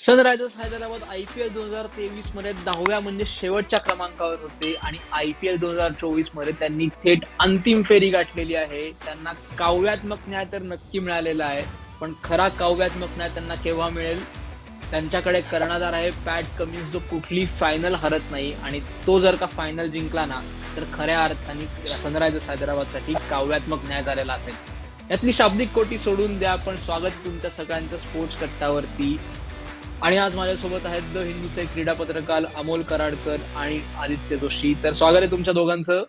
Sunrisers Hyderabad I P L दोन हजार तेवीसमध्ये दहाव्या म्हणजे शेवटच्या क्रमांकावर होते आणि आय पी एल दोन हजार चोवीसमध्ये त्यांनी थेट अंतिम फेरी गाठलेली आहे. त्यांना काव्यात्मक न्याय तर नक्की मिळालेला आहे पण खरा काव्यात्मक न्याय त्यांना केव्हा मिळेल? त्यांच्याकडे कर्णधार आहे पॅट कमिन्स जो कुठली फायनल हरत नाही आणि तो जर का फायनल जिंकला ना तर खऱ्या अर्थाने सनरायझर्स हैदराबादसाठी काव्यात्मक न्याय झालेला असेल. यातली शाब्दिक कोटी सोडून द्या पण स्वागत तुमच्या सगळ्यांचं स्पोर्ट्स कट्टावरती. आणि आज माझ्यासोबत आहेत द हिंदूचे क्रीडा पत्रकार अमोल कराडकर आणि आदित्य जोशी. तर स्वागत आहे तुमच्या दोघांचं.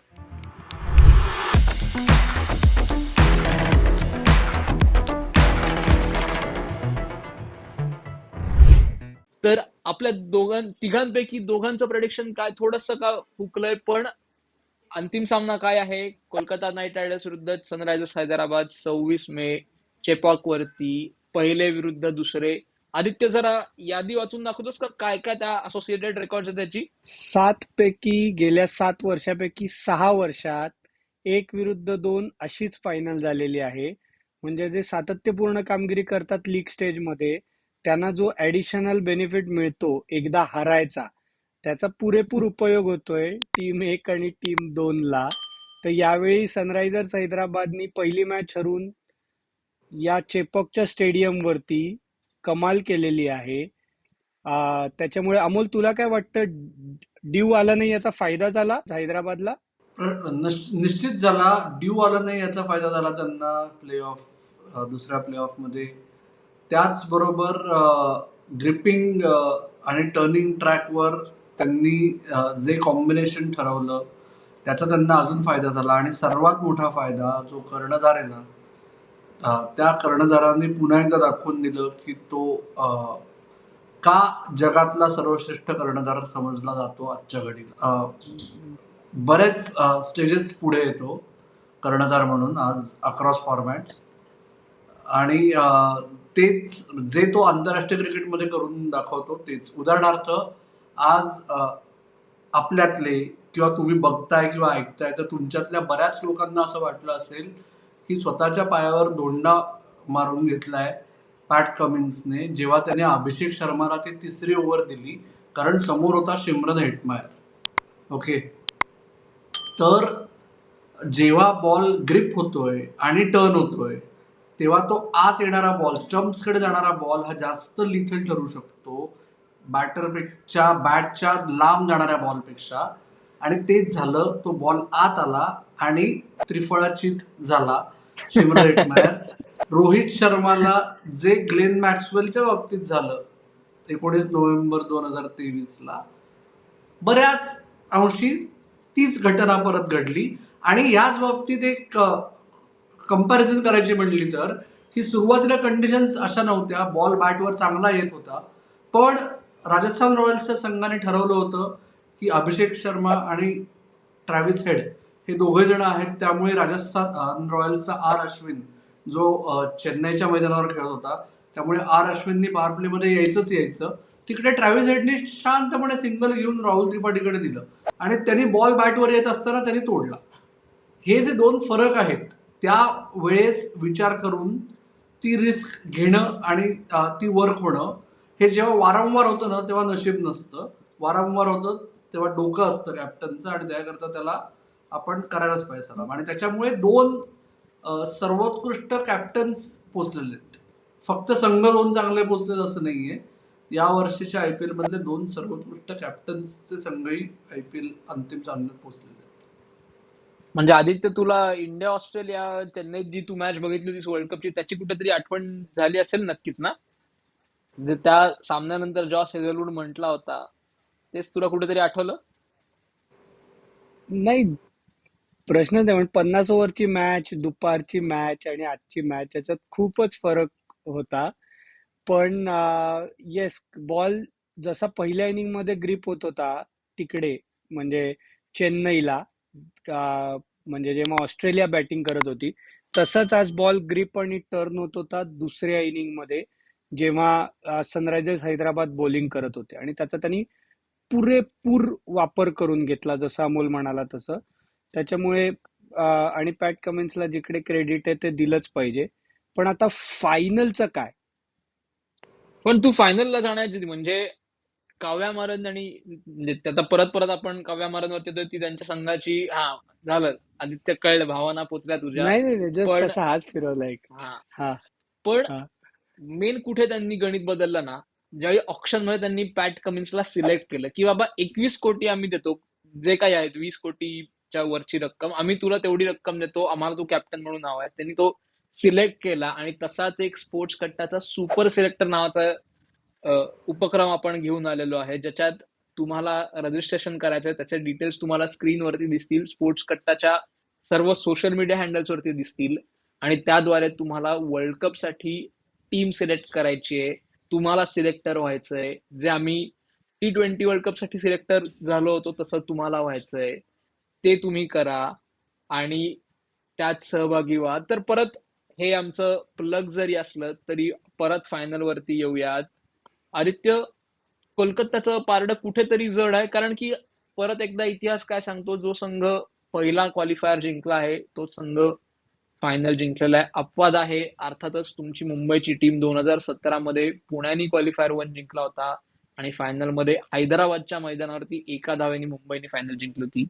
तर आपल्या दोघां तिघांपैकी दोघांचं प्रेडिक्शन काय? थोडस का हुकलंय पण अंतिम सामना काय आहे? कोलकाता नाईट रायडर्स विरुद्ध सनरायझर्स हैदराबाद सव्वीस मे चेपॉक वरती पहिले विरुद्ध दुसरे. आदित्य जरा यादी वाचून दाखवतोस का? काय काय त्या असोसिएटेड रेकॉर्ड त्याची? सात पैकी गेल्या सात वर्षापैकी सहा वर्षात एक विरुद्ध दोन अशीच फायनल झालेली आहे. म्हणजे जे सातत्यपूर्ण कामगिरी करतात लीग स्टेजमध्ये त्यांना जो ऍडिशनल बेनिफिट मिळतो एकदा हरायचा त्याचा पुरेपूर उपयोग होतोय टीम एक आणि टीम दोन ला. तर यावेळी सनरायझर्स हैदराबादनी पहिली मॅच हरून या चेपॉकच्या स्टेडियमवरती कमाल केलेली आहे. त्याच्यामुळे अमोल तुला काय वाटतं? ड्यू आला नाही याचा फायदा झाला हैदराबादला? निश्चित झाला. ड्यू आला नाही याचा फायदा झाला त्यांना प्ले ऑफ दुसऱ्या प्ले ऑफमध्ये त्याचबरोबर ग्रिपिंग आणि टर्निंग ट्रॅकवर त्यांनी जे कॉम्बिनेशन ठरवलं त्याचा त्यांना अजून फायदा झाला. आणि सर्वात मोठा फायदा जो कर्णधार आहे ना त्या कर्णधाराने पुन्हा एकदा दाखवून दिलं की तो का जगातला सर्वश्रेष्ठ कर्णधार समजला जातो आजच्या घडीला? बरेच स्टेजेस पुढे येतो कर्णधार म्हणून आज अक्रॉस फॉर्मॅट्स आणि तेच जे तो आंतरराष्ट्रीय क्रिकेटमध्ये करून दाखवतो तेच. उदाहरणार्थ आज आपल्यातले किंवा तुम्ही बघताय किंवा ऐकताय तर तुमच्यातल्या बऱ्याच लोकांना असं वाटलं असेल की स्वतःच्या पायावर दोंडा मारून घेतलाय पॅट कमिन्सने जेव्हा त्याने अभिषेक शर्माला ती तिसरी ओव्हर दिली कारण समोर होता शिमरन हेटमायर. ओके? तर जेव्हा बॉल ग्रिप होतोय आणि टर्न होतोय तेव्हा तो आत येणारा बॉल स्टम्प्सकडे जाणारा बॉल हा जास्त लिथल ठरू शकतो. बॅटरपेक्षा बॅटच्या लांब जाणाऱ्या बॉलपेक्षा. आणि तेच झालं तो बॉल आत आला आणि त्रिफळाचित झाला. शिमरन रोहित शर्माला जे ग्लेन मॅक्सवेलच्या बाबतीत झालं एकोणीस नोव्हेंबर दोन हजार तेवीसला बऱ्याच अंशी तीच घटना परत घडली. आणि याच बाबतीत एक कंपॅरिझन करायची म्हणली तर की सुरुवातीला कंडिशन्स अशा नव्हत्या बॉल बॅटवर चांगला येत होता. पण राजस्थान रॉयल्सच्या संघाने ठरवलं होतं की अभिषेक शर्मा आणि ट्रॅव्हिस हेड हे दोघे जण आहेत. त्यामुळे राजस्थान रॉयल्सचा आर अश्विन जो चेन्नईच्या मैदानावर खेळत होता त्यामुळे आर अश्विननी पॉवर प्लेमध्ये यायचंच यायचं. तिकडे ट्रॅव्हिस हेडने शांतपणे सिंगल घेऊन राहुल त्रिपाठीकडे दिलं आणि त्यांनी बॉल बॅटवर येत असताना त्यांनी तोडला. हे जे दोन फरक आहेत त्या वेळेस विचार करून ती रिस्क घेणं आणि ती वर्क होणं हे जेव्हा वारंवार होतं ना तेव्हा नशीब नसतं. वारंवार होतं तेव्हा डोकं असतं कॅप्टनचं आणि त्याकरता त्याला आपण करायलाच पाहिजे सलाम आणि त्याच्यामुळे दोन सर्वोत्कृष्ट कॅप्टन्स पोचलेले आहेत. फक्त संघ दोन चांगले पोचलेत असं नाहीये. या वर्षीच्या आय पी एलमधले दोन सर्वोत्कृष्ट कॅप्टन्सचे संघही आय पी एल अंतिम सामन्यात पोचलेले आहेत. म्हणजे आदित्य तुला इंडिया ऑस्ट्रेलिया चेन्नईत जी तू मॅच बघितली होतीस वर्ल्ड कपची त्याची कुठेतरी आठवण झाली असेल नक्कीच ना? म्हणजे त्या सामन्यानंतर जॉस हेझलवूड म्हटला होता तेच तुला कुठेतरी आठवलं? नाही. प्रश्नच नाही म्हणजे पन्नास ओव्हरची मॅच दुपारची मॅच आणि आजची मॅच याच्यात खूपच फरक होता. पण येस बॉल जसा पहिल्या इनिंगमध्ये ग्रीप होत होता तिकडे म्हणजे चेन्नईला म्हणजे जेव्हा ऑस्ट्रेलिया बॅटिंग करत होती तसाच आज बॉल ग्रीप आणि टर्न होत होता दुसऱ्या इनिंगमध्ये जेव्हा सनरायझर्स हैदराबाद बॉलिंग करत होते. आणि त्याचा त्यांनी पुरेपूर वापर करून घेतला जसं अमोल म्हणाला तसं. त्याच्यामुळे आणि पॅट कमिन्सला जिकडे क्रेडिट आहे ते दिलंच पाहिजे. पण आता फायनलचं काय? पण तू फायनलला जाण्याची म्हणजे काव्या मारन आणि आता परत परत आपण काव्या मारनवरती ती त्यांच्या संघाची हा झालं. आदित्य कळलं भावना पोचल्या तुझ्या. नाही हात फिरवला एक. हा. हा. पण मेन कुठे त्यांनी गणित बदललं ना ज्यावेळी ऑप्शनमध्ये त्यांनी पॅट कमिन्सला सिलेक्ट केलं की बाबा एकवीस कोटी आम्ही देतो जे काही आहेत वीस कोटीच्या वरची रक्कम आम्ही तुला तेवढी रक्कम देतो आम्हाला तू कॅप्टन म्हणून नाव आहे. त्यांनी तो सिलेक्ट केला आणि तसाच एक स्पोर्ट्स कट्टाचा सुपर सिलेक्टर नावाचा उपक्रम आपण घेऊन आलेलो आहे ज्याच्यात तुम्हाला रजिस्ट्रेशन करायचं आहे त्याचे डिटेल्स तुम्हाला स्क्रीनवरती दिसतील स्पोर्ट्स कट्टाच्या सर्व सोशल मीडिया हँडल्सवरती दिसतील आणि त्याद्वारे तुम्हाला वर्ल्ड कपसाठी टीम सिलेक्ट करायची आहे. तुम्हाला सिलेक्टर व्हायचंय. जे आम्ही टी ट्वेंटी वर्ल्ड कपसाठी सिलेक्टर झालो होतो तसं तुम्हाला व्हायचंय. ते तुम्ही करा आणि त्यात सहभागी व्हा. तर परत हे आमचं प्लग जरी असलं तरी परत फायनल वरती येऊयात. आदित्य कोलकाताचं पारडं कुठेतरी जड आहे कारण की परत एकदा इतिहास काय सांगतो? जो संघ पहिला क्वालिफायर जिंकला आहे तो संघ फायनल जिंकलेला आहे. अपवाद आहे. अर्थातच तुमची मुंबईची टीम दोन हजार सतरा मध्ये पुण्याने क्वालिफायर वन जिंकला होता. आणि फायनलमध्ये हैदराबादच्या मैदानावरती एका धावेने मुंबईने फायनल जिंकली होती.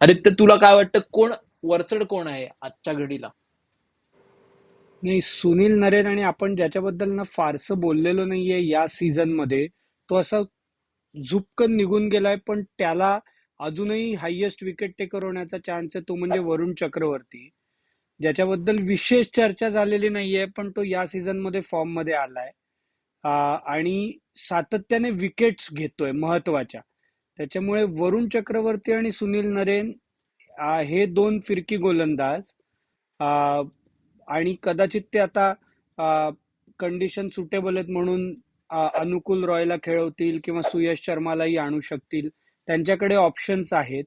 अरे तर तुला काय वाटतं? कोण वरचढ कोण आहे आजच्या घडीला? नाही सुनील नरेन आणि आपण ज्याच्याबद्दल ना फारसं बोललेलो नाहीये या सीझनमध्ये तो असा झुपकन निघून गेलाय पण त्याला अजूनही हायेस्ट विकेट टेकर होण्याचा चान्स आहे तो म्हणजे वरुण चक्रवर्ती. ज्याच्याबद्दल विशेष चर्चा झालेली नाहीये पण तो या सीझनमध्ये फॉर्ममध्ये आलाय. आणि सातत्याने विकेट्स घेतोय महत्त्वाच्या. त्याच्यामुळे वरुण चक्रवर्ती आणि सुनील नरेन आ, हे दोन फिरकी गोलंदाज. आणि कदाचित ते आता कंडिशन सुटेबल आहेत म्हणून अनुकूल रॉयला खेळवतील किंवा सुयश शर्मालाही आणू शकतील. त्यांच्याकडे ऑप्शन्स आहेत.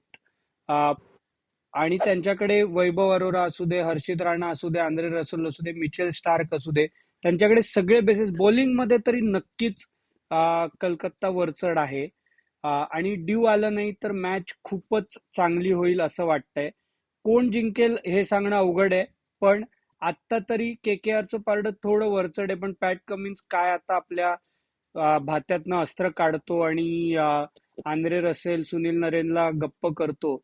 आणि त्यांच्याकडे वैभव अरोरा असू दे हर्षित राणा असू दे आंद्रे रसूल असू दे मिचेल स्टार्क असू दे त्यांच्याकडे सगळे बेसिस बॉलिंगमध्ये तरी नक्कीच कलकत्ता वरचढ आहे. आणि ड्यू आलं नाही तर मॅच खूपच चांगली होईल असं वाटतंय. कोण जिंकेल हे सांगणं अवघड आहे पण आत्ता तरी के के आरचं पारडं थोडं वरचढ आहे पण पॅट कमिन्स काय आता आपल्या भात्यातनं अस्त्र काढतो आणि आंद्रे रसेल सुनील नरेनला गप्प करतो.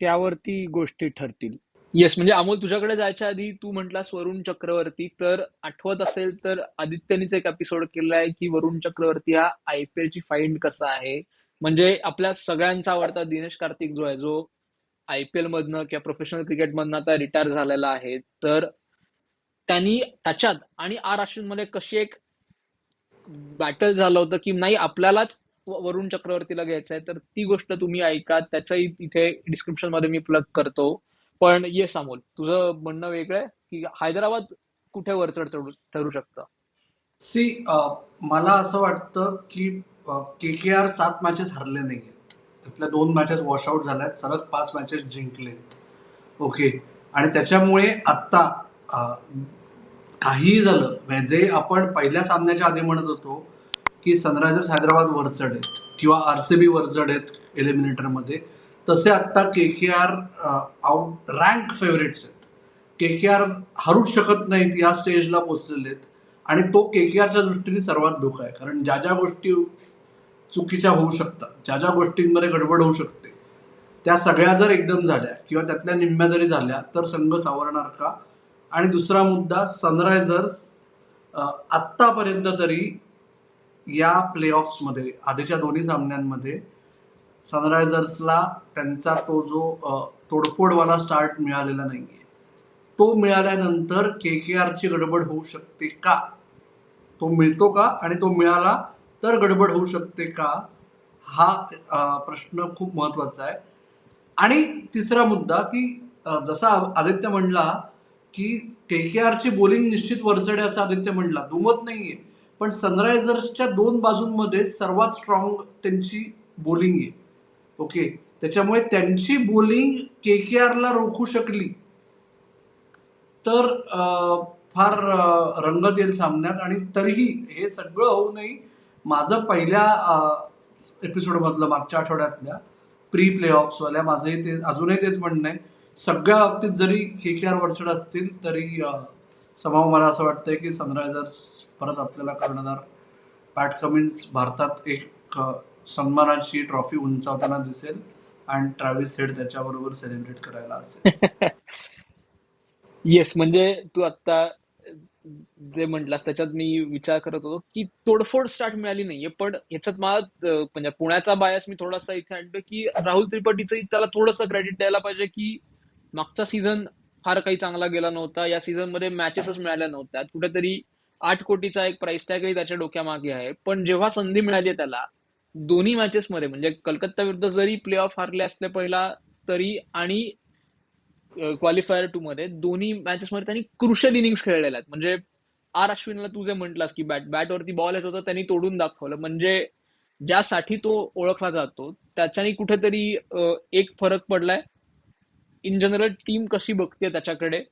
त्यावरती गोष्टी ठरतील. येस म्हणजे अमोल तुझ्याकडे जायच्या आधी तू म्हटलास वरुण चक्रवर्ती तर आठवत असेल तर आदित्यनीच एक एपिसोड केलाय की वरुण चक्रवर्ती हा आयपीएल ची फाईंड कसा आहे? म्हणजे आपल्या सगळ्यांचा आवडता दिनेश कार्तिक जो आहे जो आयपीएल मधनं किंवा प्रोफेशनल क्रिकेट मधनं आता रिटायर झालेला आहे तर त्यांनी त्याच्यात आणि आर आश्विनमध्ये कशी एक बॅटल झालं होतं की नाही आपल्यालाच वरुण चक्रवर्तीला घ्यायचं आहे तर ती गोष्ट तुम्ही ऐका त्याचंही तिथे डिस्क्रिप्शनमध्ये मी प्लग करतो. पण ये अमोल तुझं म्हणणं वेगळं आहे की हैदराबाद कुठे वरचढ चढू ठरू शकतं? सी मला असं वाटतं की के के आर सात मॅचेस हरले नाही आहेत त्यातल्या दोन मॅचेस वॉशआउट झाल्या आहेत सलग पाच मॅचेस जिंकलेत. ओके आणि त्याच्यामुळे आत्ता काहीही झालं म्हणजे जे आपण पहिल्या सामन्याच्या आधी म्हणत होतो की सनरायझर्स हैदराबाद वरचढ आहेत किंवा आर सी बी वरचढ आहेत एलिमिनेटरमध्ये तसे आत्ता K K R outright favourites आहेत. के के आर हरूच शकत नाहीत या स्टेजला पोचलेले आहेत. आणि तो के के आरच्या दृष्टीने सर्वात धोका आहे. कारण ज्या ज्या गोष्टी चुकीच्या होऊ शकतात ज्या ज्या गोष्टींमध्ये गडबड होऊ शकते त्या सगळ्या जर एकदम झाल्या किंवा त्यातल्या निम्म्या जरी झाल्या तर संघ सावरणार का? आणि दुसरा मुद्दा सनरायझर्स आत्तापर्यंत तरी या प्लेऑफ्समध्ये आधीच्या दोन्ही सामन्यांमध्ये सनरायझर्सला त्यांचा तो जो तोडफोडवाला स्टार्ट मिळालेला नाही आहे तो मिळाल्यानंतर के के आरची गडबड होऊ शकते का? तो मिळतो का? आणि तो मिळाला तर गडबड होऊ शकते का? हा प्रश्न खूप महत्त्वाचा आहे. आणि तिसरा मुद्दा की जसा आदित्य म्हणला की के के आरची बोलिंग निश्चित वरचडे असं आदित्य म्हणला. दुमत आहे पण सनरायझर्सच्या दोन बाजूंमध्ये सर्वात स्ट्रॉंग त्यांची बॉलिंग आहे. ओके त्याच्यामुळे त्यांची बॉलिंग के के आरला रोखू शकली तर फार रंगत येईल सामन्यात. आणि तरीही हे सगळं होऊनही माझं पहिल्या एपिसोडमधलं मागच्या आठवड्यातल्या प्री प्ले ऑफ्सवाल्या माझंही ते अजूनही तेच म्हणणं आहे. सगळ्या बाबतीत जरी के के आर वरचड असतील तरी समाव मला असं वाटतंय की सनरायझर्स परत आपल्याला कर्णधार पॅट कमिन्स भारतात एक सन्मानाची ट्रॉफी उंचावताना दिसेल आणि ट्रॅव्हिस हेड त्याच्याबरोबर सेलिब्रेट करायला असेल. येस म्हणजे तू आता जे म्हटलास त्याच्यात मी विचार करत होतो की तोडफोड स्टार्ट मिळाली नाहीये पण ह्याच्यात मला म्हणजे पुण्याचा बायस मी थोडासा इथे आणतो की राहुल त्रिपाठीचं त्याला थोडंसं क्रेडिट द्यायला पाहिजे की मागचा सीझन फार काही चांगला गेला नव्हता. या सीझनमध्ये मॅचेसच मिळाल्या नव्हत्या. कुठेतरी आठ कोटीचा एक प्राइस टॅगही त्याच्या डोक्यामागे आहे. पण जेव्हा संधी मिळाली त्याला दोन्ही मॅचेस मध्ये म्हणजे कलकत्ता विरुद्ध जरी प्ले ऑफ हारले असले पहिला तरी आणि क्वालिफायर टू मध्ये दोन्ही मॅचेस मध्ये त्यांनी क्रुशल इनिंग्स खेळलेल्या आहेत. म्हणजे आर अश्विनला तू जे म्हटलास की बॅट बॅटवरती बॉल येत होता त्यांनी तोडून दाखवलं. म्हणजे ज्यासाठी तो ओळखला जातो त्याच्याने कुठेतरी एक फरक पडलाय. इन जनरल टीम कशी बघते त्याच्याकडे?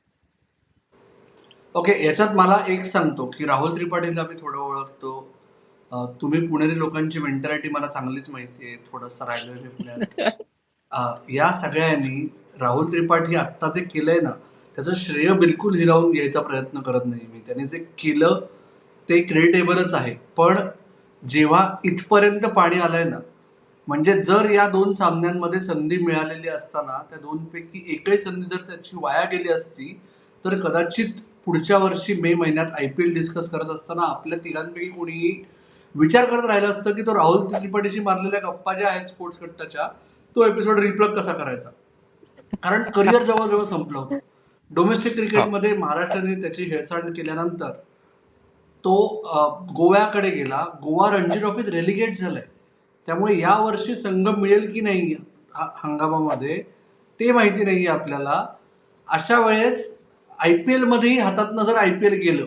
ओके याच्यात मला एक सांगतो की राहुल त्रिपाठीला मी थोडं ओळखतो. तुम्ही पुणेरी लोकांची मेंटॅलिटी मला चांगलीच माहिती आहे थोडंसं राहिलेलं या सगळ्यांनी राहुल त्रिपाठी आत्ता जे केलंय ना त्याचं श्रेय बिलकुल हिरावून घ्यायचा प्रयत्न करत नाही मी. त्यांनी जे केलं ते क्रेडिटेबलच आहे. पण जेव्हा इथपर्यंत पाणी आलंय ना म्हणजे जर या दोन सामन्यांमध्ये संधी मिळालेली असताना त्या दोनपैकी एकही संधी जर त्याची वाया गेली असती तर कदाचित पुढच्या वर्षी मे महिन्यात आय पी एल डिस्कस करत असताना आपल्या तिघांपैकी कोणीही विचार करत राहिलं असतं की तो राहुल त्रिपाठीशी मारलेल्या गप्पा ज्या आहेत स्पोर्ट्स कट्टाच्या तो एपिसोड रिप्लग कसा करायचा? कारण करिअर जवळजवळ संपलं होतं. डोमेस्टिक क्रिकेटमध्ये महाराष्ट्राने त्याची हेळसांड केल्यानंतर तो गोव्याकडे गेला. गोवा रणजी ट्रॉफीत रेलिगेट झालाय. त्यामुळे या वर्षी संघ मिळेल की नाही हंगामामध्ये ते माहिती नाही आहे आपल्याला. अशा वेळेस आय पी एलमध्येही हातातनं जर आय पी एल गेलं.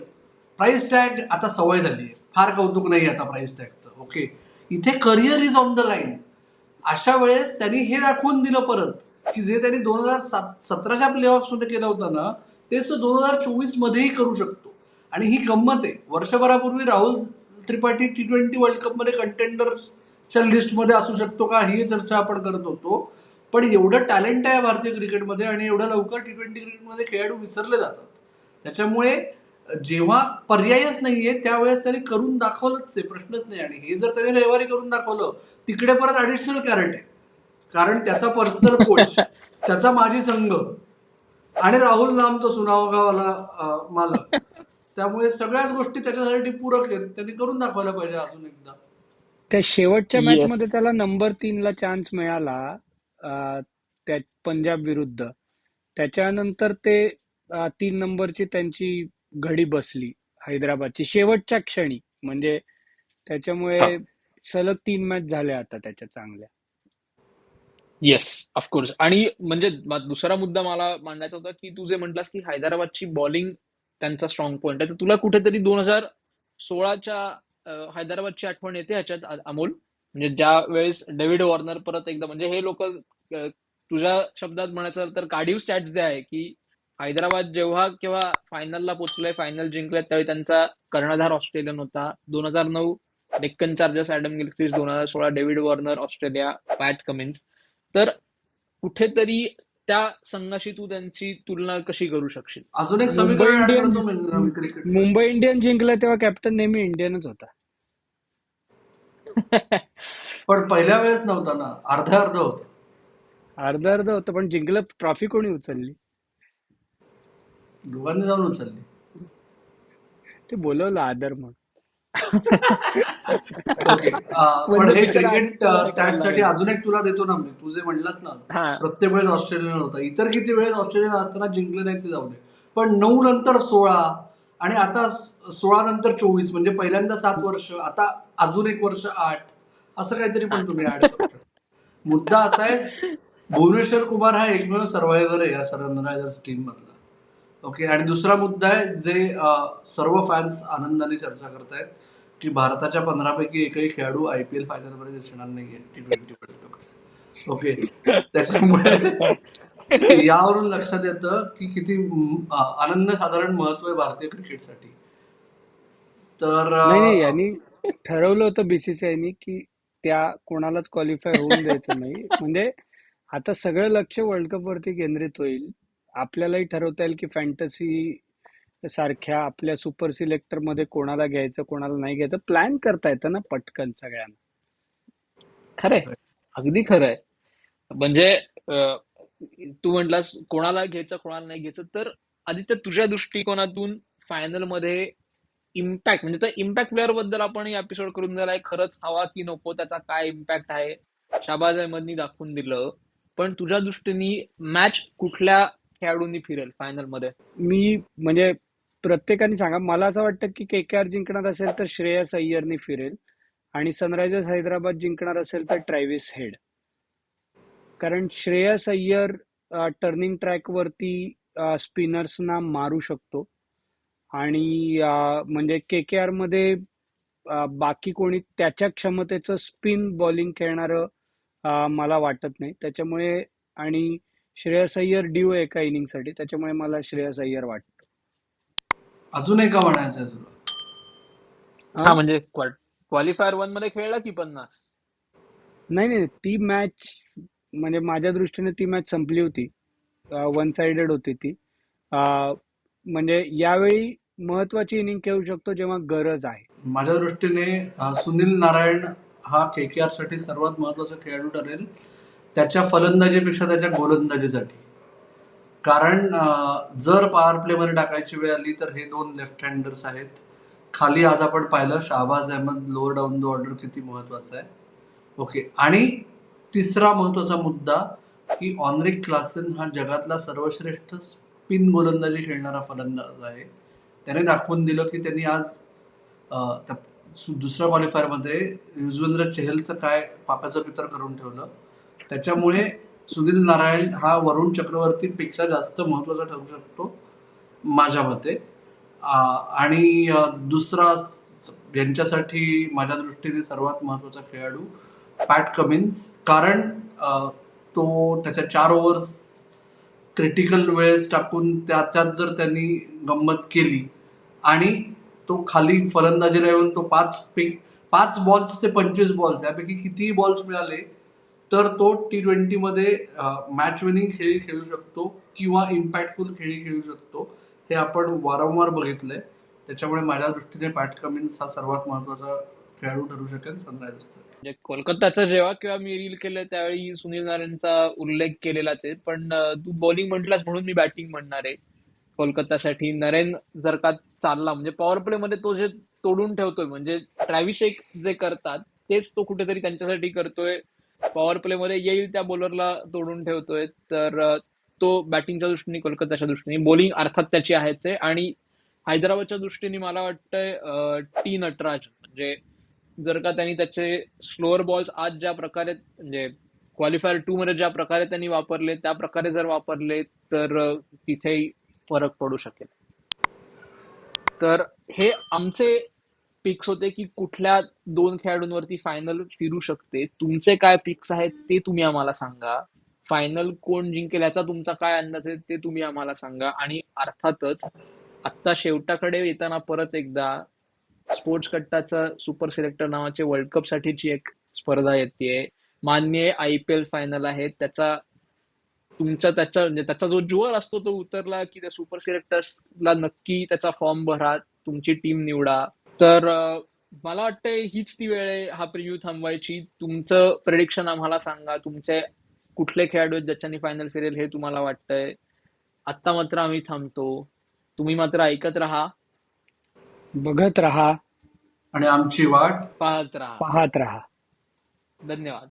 प्राईस टॅग आता सवय झाली आहे फार कौतुक नाही आता प्राईस टॅगचं ओके इथे career is on the line अशा वेळेस त्यांनी हे दाखवून दिलं परत की जे त्यांनी दोन हजार सात सतराच्या प्ले मध्ये केलं होतं ना तेच तो दोन हजार चोवीसमध्येही करू शकतो. आणि ही गंमत आहे. वर्षभरापूर्वी Rahul Tripathi T twenty World कपमध्ये कंटेंडर कंटेंडरच्या लिस्टमध्ये असू शकतो का? ही चर्चा आपण करत होतो. पण एवढं टॅलेंट आहे भारतीय क्रिकेटमध्ये आणि एवढ्या लवकर टी ट्वेंटी क्रिकेटमध्ये खेळाडू विसरले जातात. त्याच्यामुळे जेव्हा पर्यायच नाहीये त्यावेळेस त्यांनी करून दाखवलंच आहे प्रश्नच नाही. आणि हे जर त्यांनी रविवारी करून दाखवलं तिकडे परत ऍडिशनल कॅरेट आहे. कारण त्याचा पर्सनल कोच त्याचा माजी संघ आणि राहुल नाम तो सुनावगावाला मालक. त्यामुळे सगळ्याच गोष्टी त्याच्यासाठी पूरक आहेत. त्यांनी करून दाखवायला पाहिजे अजून एकदा. त्या शेवटच्या Yes. मॅच मध्ये त्याला नंबर तीनला चान्स मिळाला त्या पंजाब विरुद्ध त्याच्यानंतर ते तीन नंबरची त्यांची घडी बसली हैदराबादची शेवटच्या क्षणी म्हणजे त्याच्यामुळे. सलग तीन मॅच झाल्या आता त्याच्या चांगल्या येस ऑफकोर्स आणि म्हणजे दुसरा मुद्दा मला मांडायचा होता की तू जे म्हटलास की हैदराबादची बॉलिंग त्यांचा स्ट्रॉंग पॉइंट आहे तर तुला कुठेतरी दोन हजार सोळाच्या हैदराबादची आठवण येते ह्याच्यात अमोल. म्हणजे ज्या वेळेस डेव्हिड वॉर्नर परत एकदा म्हणजे हे लोक तुझ्या शब्दात म्हणायचं तर कार्डिव स्टॅट्स जे आहे की हैदराबाद जेव्हा केव्हा फायनलला पोहोचलंय फायनल जिंकलंय त्यावेळी त्यांचा कर्णधार ऑस्ट्रेलियन होता. दोन हजार नऊ डेक्कन चार्जर्स ऍडम गिलक्रिस्ट दोन हजार सोळा David Warner Australia Pat Cummins. तर कुठेतरी त्या संघाशी तू त्यांची तुलना कशी करू शकशील? अजून एक मुंबई इंडियन जिंकलं तेव्हा कॅप्टन नेहमी इंडियनच होता. पण पहिल्या वेळेस नव्हता ना. अर्धा अर्ध होतं अर्ध अर्ध होतं पण जिंकलं ट्रॉफी कोणी उचलली? दोघांनी जाऊन उचलली. ते बोलवलं आदर म्हणून. ओके. पण हे क्रिकेट स्टॅटसाठी. अजून एक तुला देतो ना मी. तू जे म्हणलास ना प्रत्येक वेळेस ऑस्ट्रेलियन होता. इतर किती वेळेस ऑस्ट्रेलियन असताना जिंकले नाही ते जाऊ दे. पण नऊ नंतर सोळा आणि आता सोळा नंतर चोवीस म्हणजे पहिल्यांदा सात वर्ष. आता अजून एक वर्ष आठ असं काहीतरी पण तुम्ही ऍड करू शकता. मुद्दा असा आहे भुवनेश्वर कुमार हा एकमेव सर्वायव्हर आहे या सनरायझर्स टीम मधला. ओके आणि दुसरा मुद्दा आहे जे सर्व फॅन्स आनंदाने चर्चा करतायत की भारताच्या पंधरापैकी एकही खेळाडू आय पी एल फायनलमध्ये दिसणार नाहीये टी ट्वेंटी वर्ल्ड कपचा ओके त्याच्यामुळे यावरून लक्षात येतं की किती म, अ- अनन्यसाधारण महत्त्व आहे भारतीय क्रिकेटसाठी तर यांनी ठरवलं होतं बीसीसीआयनी की त्या कोणालाच क्वालिफाय होऊन द्यायचं नाही. म्हणजे आता सगळं लक्ष वर्ल्ड कप वरती केंद्रित होईल. आपल्यालाही ठरवता येईल की फॅन्टसी सारख्या आपल्या सुपर सिलेक्टरमध्ये कोणाला घ्यायचं कोणाला नाही घ्यायचं. प्लॅन करता येतं ना पटकन सगळ्यांना. खरंय. अगदी खरंय. म्हणजे तू म्हटलास कोणाला घ्यायचं कोणाला नाही घ्यायचं. तर आदित्य तुझ्या दृष्टिकोनातून फायनलमध्ये इम्पॅक्ट म्हणजे त्या इम्पॅक्ट प्लेअरबद्दल आपण एपिसोड करून झालाय खरंच हवा की नको त्याचा काय इम्पॅक्ट आहे शाबाज अहमदनी दाखवून दिलं. पण तुझ्या दृष्टीने मॅच कुठल्या खेळाडूंनी फिरेल फायनलमध्ये? मी म्हणजे प्रत्येकाने सांगा मला असं वाटतं की के के आर जिंकणार असेल तर श्रेयस अय्यरनी फिरेल आणि सनरायझर्स हैदराबाद जिंकणार असेल तर ट्रॅव्हिस हेड कारण श्रेयस अय्यर टर्निंग ट्रॅक वरती स्पिनर्सना मारू शकतो. आणि अ, म्हणजे के के आरमध्ये अ, बाकी कोणी त्याच्या क्षमतेचं स्पिन बॉलिंग खेळणारं अ, मला वाटत नाही. त्याच्यामुळे आणि श्रेयस अय्यर ड्यू आहे एका इनिंगसाठी त्याच्यामुळे मला श्रेयस अय्यर वाटतं. अजून एका म्हणायचं आहे तुला. हा? म्हणजे क्वालिफायर वनमध्ये खेळला की पन्नास? नाही नाही ती मॅच म्हणजे माझ्या दृष्टीने ती मॅच संपली होती. वन साइडेड होती ती. अं, म्हणजे यावेळी महत्वाची इनिंग खेळू शकतो जेव्हा गरज आहे. माझ्या दृष्टीने सुनील नारायण हा के के साठी सर्वात महत्त्वाचा खेळाडू ठरेल. त्याच्या फलंदाजीपेक्षा त्याच्या गोलंदाजीसाठी. कारण जर पॉवर प्लेमध्ये टाकायची वेळ आली तर हे दोन लेफ्ट हँडर्स आहेत. खाली आज आपण पाहिलं Shahbaz Ahmed lower down the order किती महत्त्वाचा आहे. ओके आणि तिसरा महत्त्वाचा मुद्दा की ऑनरिक क्लासन हा जगातला सर्वश्रेष्ठ स्पिन गोलंदाजी खेळणारा फलंदाज आहे. त्याने दाखवून दिलं की त्यांनी आज त्या सु- दुसऱ्या क्वालिफायरमध्ये युजवेंद्र चहलचं काय पापाचं पितर करून ठेवलं. त्याच्यामुळे सुनील नारायण हा वरुण चक्रवर्तीपेक्षा जास्त महत्त्वाचा ठरू शकतो माझ्या मते. आणि दुसरा यांच्यासाठी माझ्या दृष्टीने सर्वात महत्त्वाचा खेळाडू पॅट कमिन्स. कारण तो त्याच्या चार ओव्हर्स क्रिटिकल वेळेस टाकून त्याच्यात जर त्यांनी गंमत केली आणि तो खाली फलंदाजीला येऊन तो पाच पे पाच बॉल्स ते पंचवीस बॉल्स यापैकी कितीही बॉल्स मिळाले तर तो टी ट्वेंटीमध्ये मॅच विनिंग खेळी खेळू शकतो किंवा इम्पॅक्टफुल खेळी खेळू शकतो. हे आपण वारंवार बघितलंय. त्याच्यामुळे माझ्या दृष्टीने पॅट कमिन्स हा सर्वात महत्त्वाचा खेळाडू ठरू शकेल सनरायझर्सचा म्हणजे कोलकाताचं जेव्हा किंवा मी रील केलं त्यावेळी सुनील नारायणचा उल्लेख केलेलाच आहे. पण तू बॉलिंग म्हटलास म्हणून मी बॅटिंग म्हणणार आहे. कोलकातासाठी नरेन जर का चालला म्हणजे पॉवर प्ले मध्ये तो जे तोडून ठेवतोय म्हणजे ट्रॅव्हिशेक जे करतात तेच तो कुठेतरी त्यांच्यासाठी करतोय. पॉवर प्ले मध्ये येईल त्या बॉलरला तोडून ठेवतोय. तर तो बॅटिंगच्या दृष्टीने कोलकाताच्या दृष्टीने बॉलिंग अर्थात त्याची आहेच आहे. आणि हैदराबादच्या दृष्टीने मला वाटतंय टी नटराज म्हणजे जर का त्यांनी त्याचे स्लोअर बॉल्स आज ज्या प्रकारे म्हणजे क्वालिफायर टू मध्ये ज्या प्रकारे त्यांनी वापरले त्या प्रकारे जर वापरले तर तिथे तिथेही फरक पडू शकेल. तर हे आमचे पिक्स होते की कुठल्या दोन खेळाडूंवरती फायनल फिरू शकते. तुमचे काय पिक्स आहेत ते तुम्ही आम्हाला सांगा. फायनल कोण जिंकेल याचा तुमचा काय अंदाज आहे ते तुम्ही आम्हाला सांगा. आणि अर्थातच आत्ता शेवटाकडे येताना परत एकदा स्पोर्ट्स कट्टाचं सुपर सिलेक्टर नावाचे वर्ल्ड कप साठीची एक स्पर्धा येते मान्य आय पी एल फायनल आहे. त्याचा तुमचा त्याचा म्हणजे त्याचा जो जुअर असतो तो उतरला की त्या सुपर सिलेक्टर्सला नक्की त्याचा फॉर्म भरा तुमची टीम निवडा. तर मला वाटतंय हीच ती वेळ आहे हा प्रिव्ह्यू थांबवायची. तुमचं प्रेडिक्शन आम्हाला सांगा. तुमचे कुठले खेळाडू आहेत ज्याच्यानी फायनल फिरेल हे तुम्हाला वाटतंय. आत्ता मात्र आम्ही थांबतो. तुम्ही मात्र ऐकत राहा. बघत राहा. आणि आमची वाट पाहत राहा. पाहत राहा. धन्यवाद.